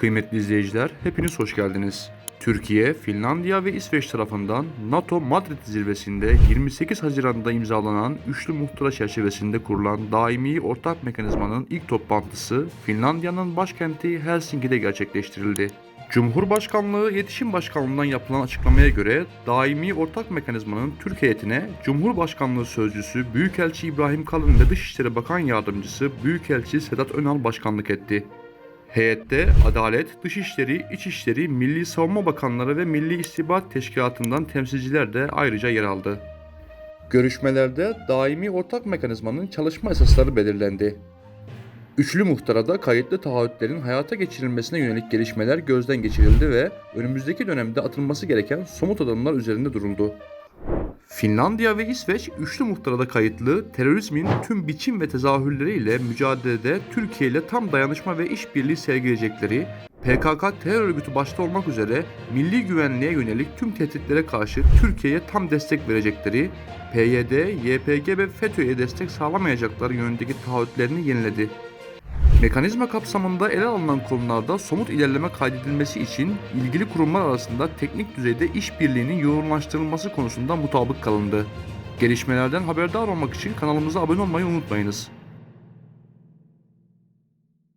Kıymetli izleyiciler, hepiniz hoş geldiniz. Türkiye, Finlandiya ve İsveç tarafından NATO Madrid zirvesinde 28 Haziran'da imzalanan üçlü muhtıra çerçevesinde kurulan daimi ortak mekanizmanın ilk toplantısı Finlandiya'nın başkenti Helsinki'de gerçekleştirildi. Cumhurbaşkanlığı İletişim Başkanlığı'ndan yapılan açıklamaya göre daimi ortak mekanizmanın Türk heyetine Cumhurbaşkanlığı Sözcüsü Büyükelçi İbrahim Kalın ve Dışişleri Bakan Yardımcısı Büyükelçi Sedat Önal başkanlık etti. Heyette Adalet, Dışişleri, İçişleri, Milli Savunma Bakanları ve Milli İstihbarat Teşkilatı'ndan temsilciler de ayrıca yer aldı. Görüşmelerde daimi ortak mekanizmanın çalışma esasları belirlendi. Üçlü muhtarada kayıtlı taahhütlerin hayata geçirilmesine yönelik gelişmeler gözden geçirildi ve önümüzdeki dönemde atılması gereken somut adımlar üzerinde duruldu. Finlandiya ve İsveç üçlü muhtarada kayıtlı terörizmin tüm biçim ve tezahürleriyle mücadelede Türkiye ile tam dayanışma ve işbirliği sergileyecekleri, PKK terör örgütü başta olmak üzere milli güvenliğe yönelik tüm tehditlere karşı Türkiye'ye tam destek verecekleri, PYD, YPG ve FETÖ'ye destek sağlamayacakları yönündeki taahhütlerini yeniledi. Mekanizma kapsamında ele alınan konularda somut ilerleme kaydedilmesi için ilgili kurumlar arasında teknik düzeyde işbirliğinin yoğunlaştırılması konusunda mutabık kalındı. Gelişmelerden haberdar olmak için kanalımıza abone olmayı unutmayınız.